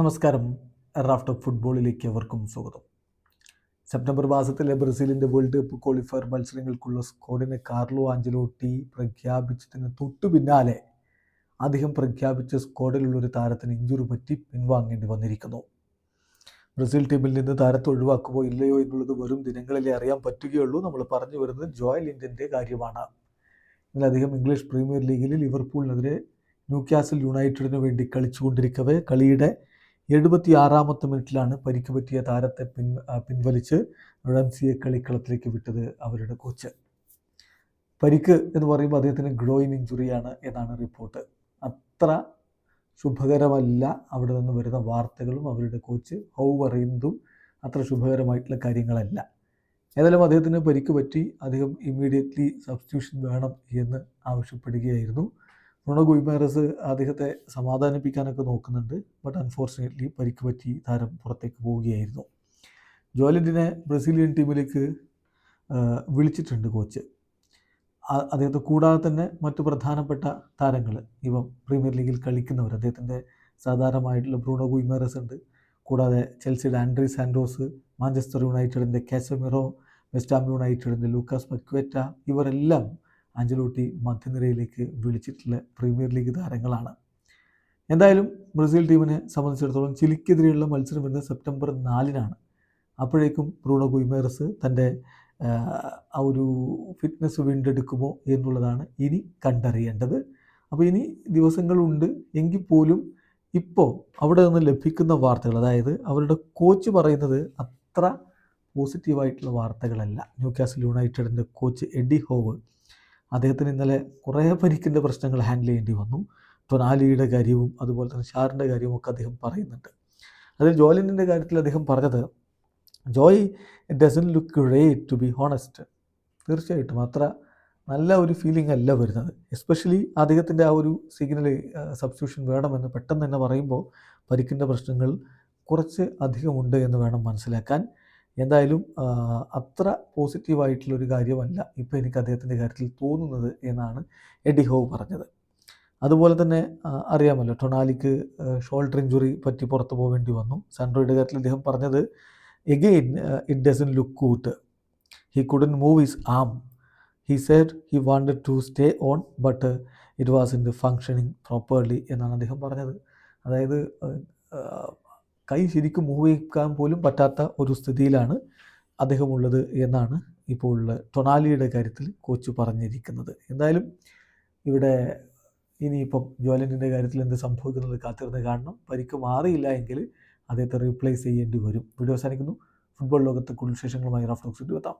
നമസ്കാരം. റാഫ്റ്റർ ഫുട്ബോളിലേക്ക് അവർക്കും സ്വാഗതം. സെപ്റ്റംബർ മാസത്തിലെ ബ്രസീലിന്റെ വേൾഡ് കപ്പ് ക്വാളിഫയർ മത്സരങ്ങൾക്കുള്ള സ്ക്വാഡിനെ കാർലോ ആഞ്ചലോട്ടി പ്രഖ്യാപിച്ചതിന് തൊട്ടു പിന്നാലെ അദ്ദേഹം പ്രഖ്യാപിച്ച സ്ക്വാഡിലുള്ള ഒരു താരത്തിന് ഇഞ്ചുറി പറ്റി പിൻവാങ്ങേണ്ടി വന്നിരിക്കുന്നു. ബ്രസീൽ ടീമിൽ നിന്ന് താരത്തെ ഒഴിവാക്കുമോ ഇല്ലയോ എന്നുള്ളത് വരും ദിനങ്ങളിലേ അറിയാൻ പറ്റുകയുള്ളൂ. നമ്മൾ പറഞ്ഞു വരുന്നത് ജോയൽ ഇന്ത്യന്റെ കാര്യമാണ്. ഇന്നലെ അദ്ദേഹം ഇംഗ്ലീഷ് പ്രീമിയർ ലീഗിൽ ലിവർപൂളിനെതിരെ ന്യൂക്യാസിൽ യുണൈറ്റഡിന് വേണ്ടി കളിച്ചുകൊണ്ടിരിക്കവേ കളിയുടെ എഴുപത്തി ആറാമത്തെ മിനിറ്റിലാണ് പരിക്ക് പറ്റിയ താരത്തെ പിൻ പിൻവലിച്ച് റംസിയെ കളിക്കളത്തിലേക്ക് വിട്ടത് അവരുടെ കോച്ച്. പരിക്ക് എന്ന് പറയുമ്പോൾ അദ്ദേഹത്തിന് ഗ്രോയിൻ ഇഞ്ചുറിയാണ് എന്നാണ് റിപ്പോർട്ട്. അത്ര ശുഭകരമല്ല അവിടെ നിന്ന് വരുന്ന വാർത്തകളും അവരുടെ കോച്ച് ഹൗ പറയുന്നതും അത്ര ശുഭകരമായിട്ടുള്ള കാര്യങ്ങളല്ല. ഏതായാലും അദ്ദേഹത്തിന് പരിക്ക് പറ്റി അദ്ദേഹം ഇമ്മീഡിയറ്റ്ലി സബ്സ്റ്റിറ്റ്യൂഷൻ വേണം എന്ന് ആവശ്യപ്പെടുകയായിരുന്നു. റുണോ ഗുയ്മാരസ് അദ്ദേഹത്തെ സമാധാനിപ്പിക്കാനൊക്കെ നോക്കുന്നുണ്ട്. ബട്ട് അൺഫോർച്ചുനേറ്റ്ലി പരിക്ക് പറ്റി താരം പുറത്തേക്ക് പോവുകയായിരുന്നു. ജോലന്റിനെ ബ്രസീലിയൻ ടീമിലേക്ക് വിളിച്ചിട്ടുണ്ട് കോച്ച് അദ്ദേഹത്തെ കൂടാതെ തന്നെ മറ്റു പ്രധാനപ്പെട്ട താരങ്ങൾ ഇപ്പം പ്രീമിയർ ലീഗിൽ കളിക്കുന്നവർ. അദ്ദേഹത്തിന്റെ സാധാരണമായിട്ടുള്ള ബ്രൂണോ ഗുയ്മാരസ് ഉണ്ട്. കൂടാതെ ചെൽസിയുടെ ആൻഡ്രി സാൻഡോസ് മാഞ്ചസ്റ്റർ യുണൈറ്റഡിന്റെ കാസമിറോ വെസ്റ്റാം യുണൈറ്റഡിന്റെ ലൂക്കാസ് പക്വേറ്റ ഇവരെല്ലാം ആഞ്ചലോട്ടി മധ്യനിരയിലേക്ക് വിളിച്ചിട്ടുള്ള പ്രീമിയർ ലീഗ് താരങ്ങളാണ്. എന്തായാലും ബ്രസീൽ ടീമിനെ സംബന്ധിച്ചിടത്തോളം ചിലിക്കെതിരെയുള്ള മത്സരം വരുന്നത് സെപ്റ്റംബർ നാലിനാണ്. അപ്പോഴേക്കും ബ്രൂണോ ഗുയ്മേറസ് തന്റെ ആ ഒരു ഫിറ്റ്നസ് വീണ്ടെടുക്കുമോ എന്നുള്ളതാണ് ഇനി കണ്ടറിയേണ്ടത്. അപ്പോൾ ഇനി ദിവസങ്ങളുണ്ട് എങ്കിൽ പോലും ഇപ്പോൾ അവിടെ നിന്ന് ലഭിക്കുന്ന വാർത്തകൾ അതായത് അവരുടെ കോച്ച് പറയുന്നത് അത്ര പോസിറ്റീവായിട്ടുള്ള വാർത്തകളല്ല. ന്യൂ കാസിൽ യുണൈറ്റഡിന്റെ കോച്ച് എഡി ഹോവ് അദ്ദേഹത്തിന് ഇന്നലെ കുറേ പരിക്കിന്റെ പ്രശ്നങ്ങൾ ഹാൻഡിൽ ചെയ്യേണ്ടി വന്നു. ടൊനാലിയുടെ കാര്യവും അതുപോലെ തന്നെ ഷാറിന്റെ കാര്യവും ഒക്കെ അദ്ദേഹം പറയുന്നുണ്ട്. അതിൽ ജോലിന്റെ കാര്യത്തിൽ അദ്ദേഹം പറഞ്ഞത് Joy doesn't look great to be honest തീർച്ചയായിട്ടും അത്ര നല്ല ഒരു ഫീലിംഗ് അല്ല വരുന്നത്. എസ്പെഷ്യലി അദ്ദേഹത്തിന്റെ ആ ഒരു സിഗ്നൽ സബ്സ്റ്റിറ്റ്യൂഷൻ വേണമെന്ന് പെട്ടെന്ന് തന്നെ പറയുമ്പോൾ പരിക്കിന്റെ പ്രശ്നങ്ങൾ കുറച്ച് അധികമുണ്ട് എന്ന് വേണം മനസ്സിലാക്കാൻ. എന്തായാലും അത്ര പോസിറ്റീവായിട്ടുള്ളൊരു കാര്യമല്ല ഇപ്പോൾ എനിക്ക് അദ്ദേഹത്തിന്റെ കാര്യത്തിൽ തോന്നുന്നത് എന്നാണ് എഡി ഹോവ് പറഞ്ഞത്. അതുപോലെ തന്നെ അറിയാമല്ലോ ടൊണാലിക്ക് ഷോൾഡർ ഇഞ്ചുറി പറ്റി പുറത്തു പോകേണ്ടി വന്നു. സാൻഡ്രോയുടെ കാര്യത്തിൽ അദ്ദേഹം പറഞ്ഞത് again it doesn't look good he couldn't move his arm he said he wanted to stay on but it was in the functioning properly എന്നാണ് അദ്ദേഹം പറഞ്ഞത്. അതായത് കൈ ശരിക്കും മൂവ് ചെയ്യിക്കാൻ പോലും പറ്റാത്ത ഒരു സ്ഥിതിയിലാണ് അദ്ദേഹമുള്ളത് എന്നാണ് ഇപ്പോൾ ടൊണാലിയുടെ കാര്യത്തിൽ കോച്ച് പറഞ്ഞിരിക്കുന്നത്. എന്തായാലും ഇവിടെ ഇനിയിപ്പം ജോലന്റിന്റെ കാര്യത്തിൽ എന്ത് സംഭവിക്കുന്നത് കാത്തിരുന്ന് കാണണം. പരിക്ക് മാറിയില്ല എങ്കിൽ അദ്ദേഹത്തെ റീപ്ലേസ് ചെയ്യേണ്ടി വരും. വീഡിയോ അവസാനിക്കുന്നു. ഫുട്ബോൾ ലോകത്ത് കൂടുതൽ വിശേഷങ്ങളുമായി റഫ്ലോക്സ് എത്താം.